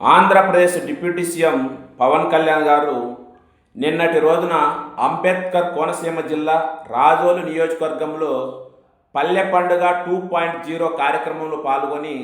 Andhra Pradesh deputy CM Pawan Kalyan garu నిన్నటి రోజున అంబేద్కర్ కోనసీమ జిల్లా రాజోలు నియోజకవర్గంలో పల్లె పండుగ టూ పాయింట్ జీరో కార్యక్రమంలో పాల్గొని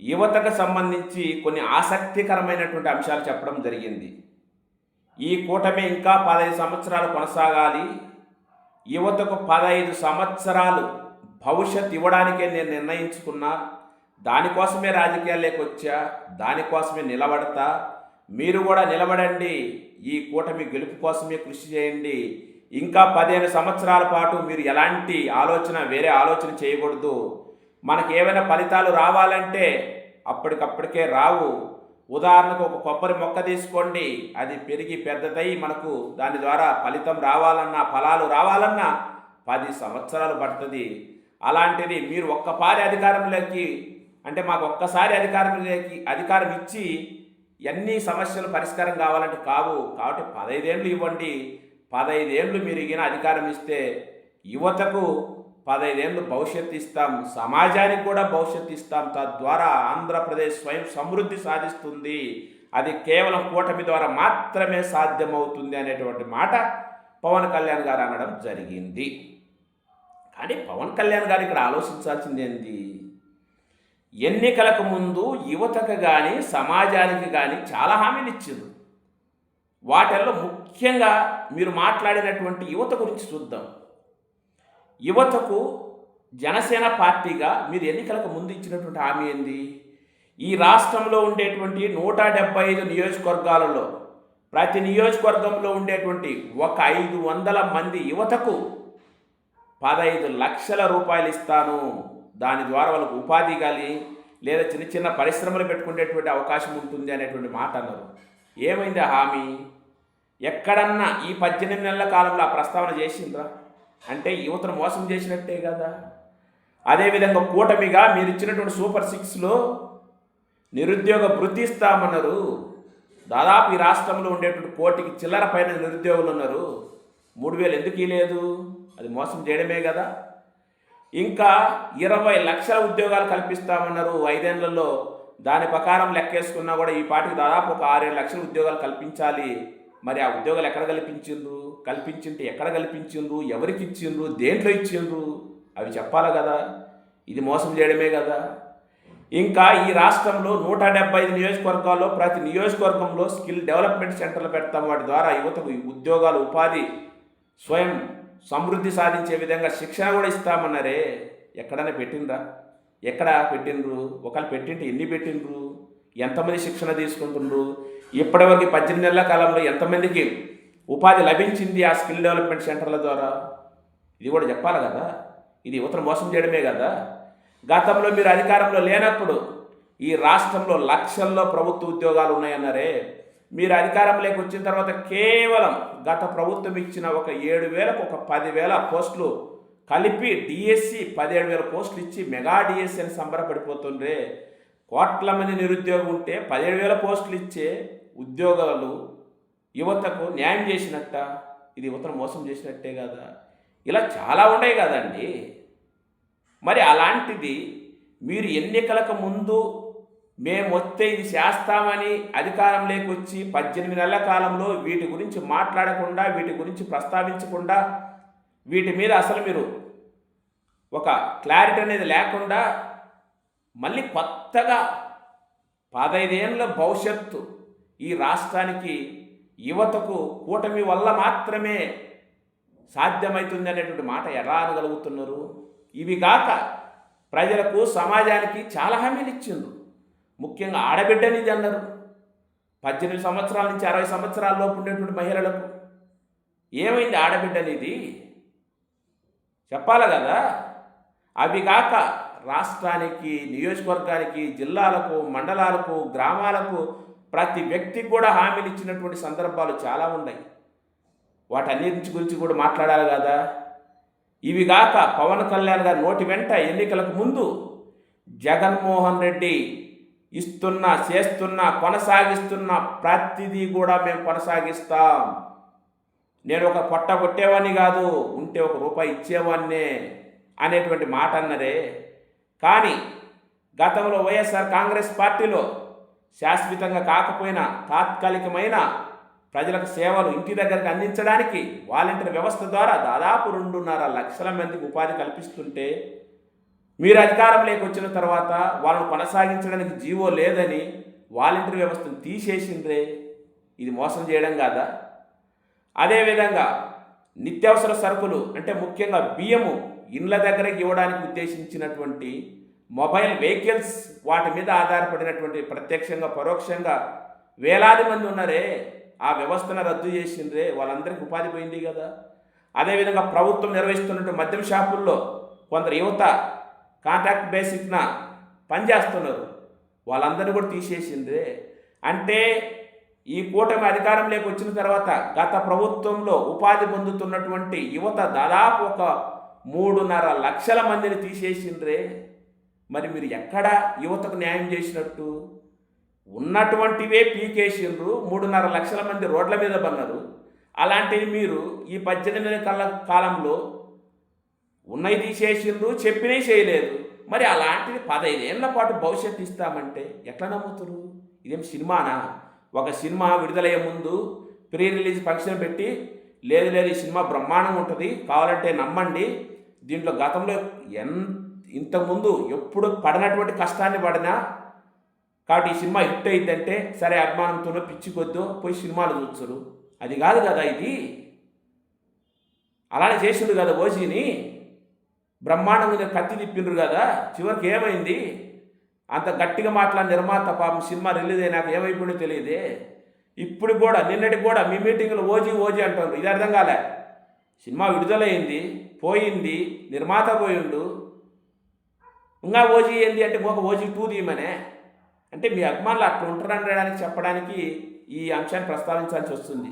యువతకు సంబంధించి కొన్ని ఆసక్తికరమైనటువంటి అంశాలు చెప్పడం జరిగింది. ఈ కూటమి ఇంకా పదహైదు సంవత్సరాలు కొనసాగాలి. యువతకు పదహైదు సంవత్సరాలు భవిష్యత్ ఇవ్వడానికే నేను నిర్ణయించుకున్నా. దానికోసమే రాజకీయాల్లోకి వచ్చా? దానికోసమే నిలబడతా? మీరు కూడా నిలబడండి. ఈ కూటమి గెలుపు కోసమే కృషి చేయండి. ఇంకా పదిహేను సంవత్సరాల పాటు మీరు ఎలాంటి ఆలోచన వేరే ఆలోచన చేయకూడదు. మనకి ఏమైనా ఫలితాలు రావాలంటే అప్పటికప్పటికే రావు. ఉదాహరణకు ఒక కొబ్బరి మొక్క తీసుకోండి. అది పెరిగి పెద్దదై మనకు దాని ద్వారా ఫలితం రావాలన్నా ఫలాలు రావాలన్నా పది సంవత్సరాలు పడుతుంది. అలాంటిది మీరు ఒక్కపారి అధికారంలోకి అంటే మాకు ఒక్కసారి అధికారంలోకి అధికారం ఇచ్చి ఎన్ని సమస్యలు పరిష్కారం కావాలంటే కావు. కాబట్టి పదైదేళ్ళు ఇవ్వండి. పదైదేళ్ళు మీరు ఇగిన అధికారం ఇస్తే యువతకు పదైదేళ్ళు భవిష్యత్తు ఇస్తాం. సమాజానికి కూడా భవిష్యత్తు ఇస్తాం. తద్వారా ఆంధ్రప్రదేశ్ స్వయం సమృద్ధి సాధిస్తుంది. అది కేవలం కూటమి ద్వారా మాత్రమే సాధ్యమవుతుంది అనేటువంటి మాట పవన్ కళ్యాణ్ గారు అనడం జరిగింది. కానీ పవన్ కళ్యాణ్ గారు ఇక్కడ ఆలోచించాల్సింది ఏంటి ఎన్నికలకు ముందు యువతకు కానీ సమాజానికి కానీ చాలా హామీలు ఇచ్చింది వాటిల్లో ముఖ్యంగా మీరు మాట్లాడినటువంటి యువత గురించి చూద్దాం. యువతకు జనసేన పార్టీగా మీరు ఎన్నికలకు ముందు ఇచ్చినటువంటి హామీ ఏంది? ఈ రాష్ట్రంలో ఉండేటువంటి నూట డెబ్బై ఐదు నియోజకవర్గాలలో ప్రతి నియోజకవర్గంలో ఉండేటువంటి ఒక ఐదు వందల మంది యువతకు పదహైదు లక్షల రూపాయలు ఇస్తాను. దాని ద్వారా వాళ్ళకు ఉపాధి కానీ లేదా చిన్న చిన్న పరిశ్రమలు పెట్టుకునేటువంటి అవకాశం ఉంటుంది అనేటువంటి మాట అన్నారు. ఏమైంది హామీ? ఎక్కడన్నా ఈ పద్దెనిమిది నెలల కాలంలో ఆ ప్రస్తావన చేసిండ్రా? అంటే యువతను మోసం చేసినట్టే కదా. అదేవిధంగా కూటమిగా మీరు ఇచ్చినటువంటి సూపర్ సిక్స్లో నిరుద్యోగ వృత్తి ఇస్తామన్నారు. దాదాపు ఈ రాష్ట్రంలో ఉండేటువంటి కోటికి చిల్లర పైన నిరుద్యోగులు ఉన్నారు. మూడు వేలు ఎందుకు లేదు? అది మోసం చేయడమే కదా. ఇంకా ఇరవై లక్షల ఉద్యోగాలు కల్పిస్తామన్నారు. ఐదేళ్ళలో దాని ప్రకారం లెక్కేసుకున్నా కూడా ఈ పాటికి దాదాపు ఒక ఆరేడు లక్షల ఉద్యోగాలు కల్పించాలి. మరి ఆ ఉద్యోగాలు ఎక్కడ కల్పించిండ్రు? కల్పించింటే ఎక్కడ కల్పించిండ్రు? ఎవరికి ఇచ్చిండ్రు? దేంట్లో ఇచ్చిండ్రు? అవి చెప్పాలి కదా. ఇది మోసం చేయడమే కదా. ఇంకా ఈ రాష్ట్రంలో నూట డెబ్బై ఐదు నియోజకవర్గాల్లో ప్రతి నియోజకవర్గంలో స్కిల్ డెవలప్మెంట్ సెంటర్లు పెడతాం. వాటి ద్వారా యువతకు ఉద్యోగాలు ఉపాధి స్వయం సమృద్ధి సాధించే విధంగా శిక్షణ కూడా ఇస్తామన్నారే. ఎక్కడైనా పెట్టిందా ఎక్కడ పెట్టిండ్రు? ఒకళ్ళు పెట్టింటే ఎన్ని పెట్టిండ్రు? ఎంతమంది శిక్షణ తీసుకుంటుండ్రు? ఇప్పటివరకు పద్దెనిమిది నెలల కాలంలో ఎంతమందికి ఉపాధి లభించింది ఆ స్కిల్ డెవలప్మెంట్ సెంటర్ల ద్వారా? ఇది కూడా చెప్పాలి కదా? ఇది యువతను మోసం చేయడమే కదా? గతంలో మీరు అధికారంలో లేనప్పుడు ఈ రాష్ట్రంలో లక్షల్లో ప్రభుత్వ ఉద్యోగాలు ఉన్నాయన్నారే. మీరు అధికారంలోకి వచ్చిన తర్వాత కేవలం గత ప్రభుత్వం ఇచ్చిన ఒక ఏడు వేలకు ఒక పదివేల పోస్టులు కలిపి డిఎస్సి పదిహేడు వేల పోస్టులు ఇచ్చి మెగా డిఎస్సి అని సంబరపడిపోతుండ్రే. కోట్ల మంది నిరుద్యోగం ఉంటే పదిహేడు వేల పోస్టులు ఇచ్చే ఉద్యోగాలు యువతకు న్యాయం చేసినట్ట ఇది యువతను మోసం చేసినట్టే కదా. ఇలా చాలా ఉన్నాయి కదండి. మరి అలాంటిది మీరు ఎన్నికలకు ముందు మేము వస్తే ఇది చేస్తామని అధికారంలోకి వచ్చి పద్దెనిమిది నెలల కాలంలో వీటి గురించి మాట్లాడకుండా వీటి గురించి ప్రస్తావించకుండా వీటి మీద అసలు మీరు ఒక క్లారిటీ అనేది లేకుండా మళ్ళీ కొత్తగా పదైదేళ్ళ భవిష్యత్తు ఈ రాష్ట్రానికి యువతకు కూటమి వల్ల మాత్రమే సాధ్యమవుతుంది అనేటువంటి మాట ఎలా అనగలుగుతున్నారు? ఇవి కాక ప్రజలకు సమాజానికి చాలా హామీలు ఇచ్చిండ్రు. ముఖ్యంగా ఆడబిడ్డనిది అన్నారు. పద్దెనిమిది సంవత్సరాల నుంచి అరవై సంవత్సరాల లోపు ఉండేటువంటి మహిళలకు ఏమైంది ఆడబిడ్డనిది చెప్పాలి కదా. అవి కాక రాష్ట్రానికి నియోజకవర్గానికి జిల్లాలకు మండలాలకు గ్రామాలకు ప్రతి వ్యక్తికి కూడా హామీలు ఇచ్చినటువంటి సందర్భాలు చాలా ఉన్నాయి. వాటన్నిటి గురించి కూడా మాట్లాడాలి కదా. ఇవి కాక పవన్ కళ్యాణ్ గారి నోటి వెంట ఎన్నికలకు ముందు జగన్మోహన్ రెడ్డి ఇస్తున్న చేస్తున్న కొనసాగిస్తున్న ప్రతిదీ కూడా మేము కొనసాగిస్తాం. నేను ఒక పొట్ట కొట్టేవాడిని కాదు ఉంటే ఒక రూపాయి ఇచ్చేవాడినే అనేటువంటి మాట అన్నరే. కానీ గతంలో వైఎస్ఆర్ కాంగ్రెస్ పార్టీలో శాశ్వతంగా కాకపోయినా తాత్కాలికమైన ప్రజలకు సేవలు ఇంటి దగ్గరకు అందించడానికి వాలంటీర్ వ్యవస్థ ద్వారా దాదాపు రెండున్నర లక్షల మందికి ఉపాధి కల్పిస్తుంటే మీరు అధికారంలోకి వచ్చిన తర్వాత వాళ్ళను కొనసాగించడానికి జీవో లేదని వాలంటీర్ వ్యవస్థను తీసేసిండ్రే ఇది మోసం చేయడం కాదా? అదేవిధంగా నిత్యావసర సరుకులు అంటే ముఖ్యంగా బియ్యము ఇండ్ల దగ్గరికి ఇవ్వడానికి ఉద్దేశించినటువంటి మొబైల్ వెహికల్స్ వాటి మీద ఆధారపడినటువంటి ప్రత్యక్షంగా పరోక్షంగా వేలాది మంది ఉన్నారే ఆ వ్యవస్థను రద్దు చేసిండ్రే వాళ్ళందరికీ ఉపాధి పోయింది కదా? అదేవిధంగా ప్రభుత్వం నిర్వహిస్తున్నటువంటి మద్యం షాపుల్లో కొందరు యువత కాంట్రాక్ట్ బేసిక్న పనిచేస్తున్నారు వాళ్ళందరినీ కూడా తీసేసింది. అంటే ఈ కూటమి అధికారంలోకి వచ్చిన తర్వాత గత ప్రభుత్వంలో ఉపాధి పొందుతున్నటువంటి యువత దాదాపు ఒక మూడున్నర లక్షల మందిని తీసేసిండ్రే మరి మీరు ఎక్కడ యువతకు న్యాయం చేసినట్టు? ఉన్నటువంటివే పీకేసిండ్రు మూడున్నర లక్షల మంది రోడ్ల మీద పన్నారు అలాంటివి మీరు ఈ పద్దెనిమిది కళ్ళ కాలంలో ఉన్నవి తీసేసిండ్రు చెప్పినవి చేయలేదు. మరి అలాంటిది పదైదేళ్ళ పాటు భవిష్యత్తు ఇస్తామంటే ఎట్లా నమ్ముతురు ఇదేం సినిమానా? ఒక సినిమా విడుదలయ్యే ముందు ప్రీ రిలీజ్ ఫంక్షన్ పెట్టి లేదు లేదు ఈ సినిమా బ్రహ్మాండం ఉంటుంది కావాలంటే నమ్మండి. దీంట్లో గతంలో ఎన్ ఇంతకుముందు ఎప్పుడు పడినటువంటి కష్టాన్ని పడినా కాబట్టి ఈ సినిమా హిట్ అయిందంటే సరే అభిమానంతోనో పిచ్చి కొద్దో పోయి సినిమాలు చూస్తారు అది కాదు కదా ఇది. అలానే చేసిండు కదా ఓజీని. బ్రహ్మాండంగా కత్తి తిప్పిండ్రు కదా చివరికి ఏమైంది? అంత గట్టిగా మాట్లాడిన నిర్మాత పాపం సినిమా రిలీజ్ అయినాక ఏమైపోయిందో తెలియదే. ఇప్పుడు కూడా నిన్నటికి కూడా మీ మీటింగ్లో ఓజీ ఓజీ అంటారు ఇది అర్థం కాలే. సినిమా విడుదలైంది పోయింది నిర్మాత పోయిండు. ఇంకా ఓజీ ఏంది అంటే ఒక ఓజీ టూ తీయమనే. అంటే మీ అభిమానులు అట్లా ఉంటారనడానికి చెప్పడానికి ఈ అంశాన్ని ప్రస్తావించాల్సి వస్తుంది.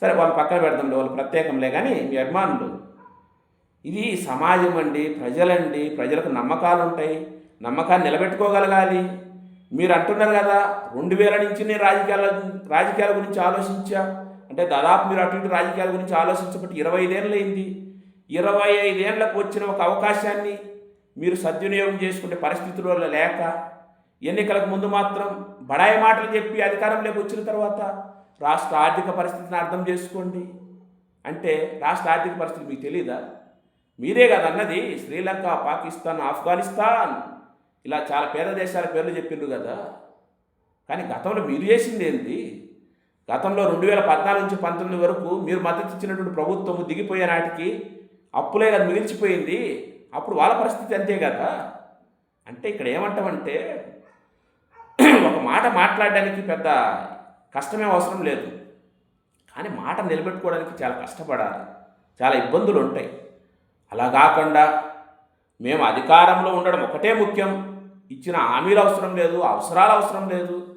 సరే వాళ్ళు పక్కన పెడదాంలే వాళ్ళు ప్రత్యేకంలే. కానీ మీ అభిమానులు ఇది సమాజం అండి ప్రజలండి ప్రజలకు నమ్మకాలు ఉంటాయి నమ్మకాన్ని నిలబెట్టుకోగలగాలి. మీరు అంటున్నారు కదా రెండు వేల నుంచి నేను రాజకీయాల రాజకీయాల గురించి ఆలోచించా. అంటే దాదాపు మీరు అటు ఇటు రాజకీయాల గురించి ఆలోచించబట్టి ఇరవై ఐదేళ్ళు అయింది. ఇరవై ఐదేళ్ళకు వచ్చిన ఒక అవకాశాన్ని మీరు సద్వినియోగం చేసుకునే పరిస్థితుల్లో లేక ఎన్నికలకు ముందు మాత్రం బడాయి మాటలు చెప్పి అధికారంలోకి వచ్చిన తర్వాత రాష్ట్ర ఆర్థిక పరిస్థితిని అర్థం చేసుకోండి. అంటే రాష్ట్ర ఆర్థిక పరిస్థితి మీకు తెలియదా మీరే కదా అన్నది. శ్రీలంక పాకిస్తాన్ ఆఫ్ఘనిస్తాన్. ఇలా చాలా పేద దేశాల పేర్లు చెప్పిండ్రు కదా. కానీ గతంలో మీరు చేసింది ఏంటి గతంలో రెండు వేల పద్నాలుగు నుంచి పంతొమ్మిది వరకు మీరు మద్దతు ఇచ్చినటువంటి ప్రభుత్వం దిగిపోయే నాటికి అప్పులే కదా మిగిల్చిపోయింది. అప్పుడు వాళ్ళ పరిస్థితి అంతే కదా. అంటే ఇక్కడ ఏమంటామంటే ఒక మాట మాట్లాడడానికి పెద్ద కష్టమే అవసరం లేదు. కానీ మాట నిలబెట్టుకోవడానికి చాలా కష్టపడాలి. చాలా ఇబ్బందులు ఉంటాయి. అలా కాకుండా మేము అధికారంలో ఉండడం ఒకటే ముఖ్యం. ఇచ్చిన హామీలు అవసరం లేదు అవసరాలు అవసరం లేదు.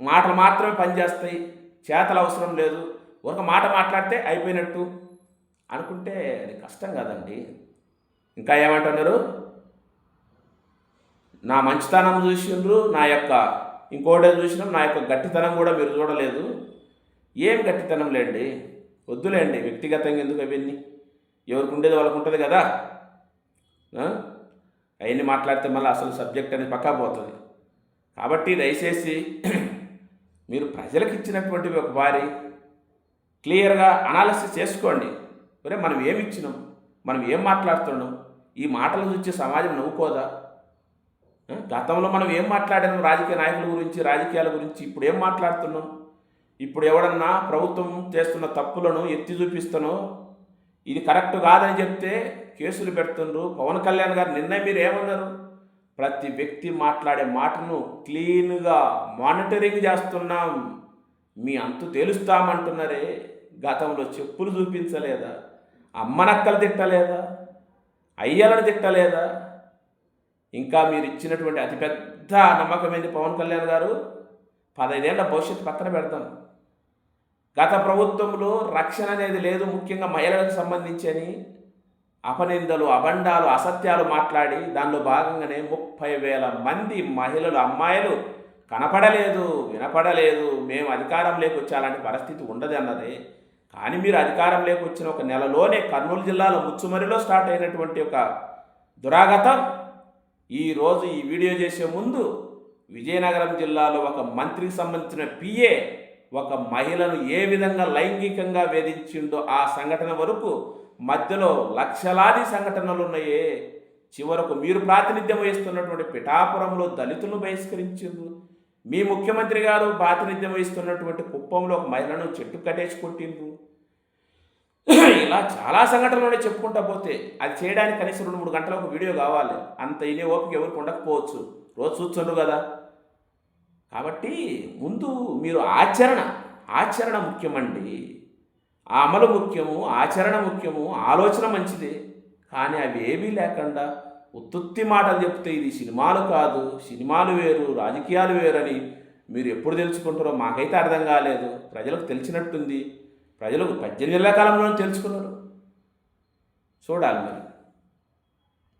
మాటలు మాత్రమే పనిచేస్తాయి చేతలు అవసరం లేదు. ఒక మాట మాట్లాడితే అయిపోయినట్టు అనుకుంటే అది కష్టం కదండి. ఇంకా ఏమంటున్నారు? నా మంచితనం చూసిండ్రు నా యొక్క ఇంకోటే చూసినాం నా యొక్క గట్టితనం కూడా మీరు చూడలేదు. ఏం గట్టితనం లేండి? వద్దులేండి వ్యక్తిగతంగా ఎందుకు అవన్నీ ఎవరికి ఉండేది వాళ్ళకు ఉంటుంది కదా అవన్నీ మాట్లాడితే మళ్ళీ అసలు సబ్జెక్ట్ అనేది పక్కా పోతుంది. కాబట్టి దయచేసి మీరు ప్రజలకు ఇచ్చినటువంటి ఒక వారి క్లియర్గా అనాలిసిస్ చేసుకోండి. ఒరే మనం ఏమి ఇచ్చినాం మనం ఏం మాట్లాడుతున్నాం? ఈ మాటలు చూసి సమాజం నవ్వుకోదా? గతంలో మనం ఏం మాట్లాడాము రాజకీయ నాయకుల గురించి రాజకీయాల గురించి? ఇప్పుడు ఏం మాట్లాడుతున్నాం? ఇప్పుడు ఎవడన్నా ప్రభుత్వం చేస్తున్న తప్పులను ఎత్తి చూపిస్తానో ఇది కరెక్ట్ కాదని చెప్తే కేసులు పెడుతుండ్రు. పవన్ కళ్యాణ్ గారు నిన్న మీరు ఏమన్నారు? ప్రతి వ్యక్తి మాట్లాడే మాటను క్లీన్గా మానిటరింగ్ చేస్తున్నాం. మీ అంతు తేలుస్తామంటున్నారే. గతంలో చెప్పులు చూపించలేదా? అమ్మనక్కలు తిట్టలేదా? అయ్యలను తిట్టలేదా? ఇంకా మీరు ఇచ్చినటువంటి అతిపెద్ద నమ్మకమైంది పవన్ కళ్యాణ్ గారు? పదైదేళ్ళ భవిష్యత్తు పక్కన పెడతాం. గత ప్రభుత్వంలో రక్షణ అనేది లేదు ముఖ్యంగా మహిళలకు సంబంధించని అపనిందలు అబండాలు అసత్యాలు మాట్లాడి దానిలో భాగంగానే ముప్పై వేల మంది మహిళలు అమ్మాయిలు కనపడలేదు వినపడలేదు. మేము అధికారంలోకి వచ్చే అలాంటి పరిస్థితి ఉండదు అన్నది. కానీ మీరు అధికారంలోకి వచ్చిన ఒక నెలలోనే కర్నూలు జిల్లాలో ముచ్చుమరిలో స్టార్ట్ అయినటువంటి ఒక దురాగతం ఈరోజు ఈ వీడియో చేసే ముందు విజయనగరం జిల్లాలో ఒక మంత్రికి సంబంధించిన పిఏ ఒక మహిళను ఏ విధంగా లైంగికంగా వేధించిందో ఆ సంఘటన వరకు మధ్యలో లక్షలాది సంఘటనలు ఉన్నాయే. చివరకు మీరు ప్రాతినిధ్యం వహిస్తున్నటువంటి పిఠాపురంలో దళితులను బహిష్కరించారు మీ ముఖ్యమంత్రి గారు ప్రాతినిధ్యం వహిస్తున్నటువంటి కుప్పంలో ఒక మహిళను చెట్టు కట్టేసి కొట్టిండ్రు ఇలా చాలా సంఘటనలు చెప్పుకుంటా పోతే. అది చేయడానికి కనీసం రెండు మూడు గంటల ఒక వీడియో కావాలి. అంత ఇనే ఓపిక ఎవరికి ఉండకపోవచ్చు. రోజు చూస్తుండ్రు కదా. కాబట్టి ముందు మీరు ఆచరణ. ఆచరణ ముఖ్యమండి. ఆ అమలు ముఖ్యము ఆచరణ ముఖ్యము ఆలోచన మంచిదే. కానీ అవి ఏమీ లేకుండా ఉత్తుత్తి మాటలు చెప్తే ఇది సినిమాలు కాదు సినిమాలు వేరు రాజకీయాలు వేరు అని మీరు ఎప్పుడు తెలుసుకుంటారో మాకైతే అర్థం కాలేదు. ప్రజలకు తెలిసినట్టుంది. ప్రజలకు పద్దెనిమిది ఏళ్ళ కాలంలో తెలుసుకున్నారు. చూడాలి మరి.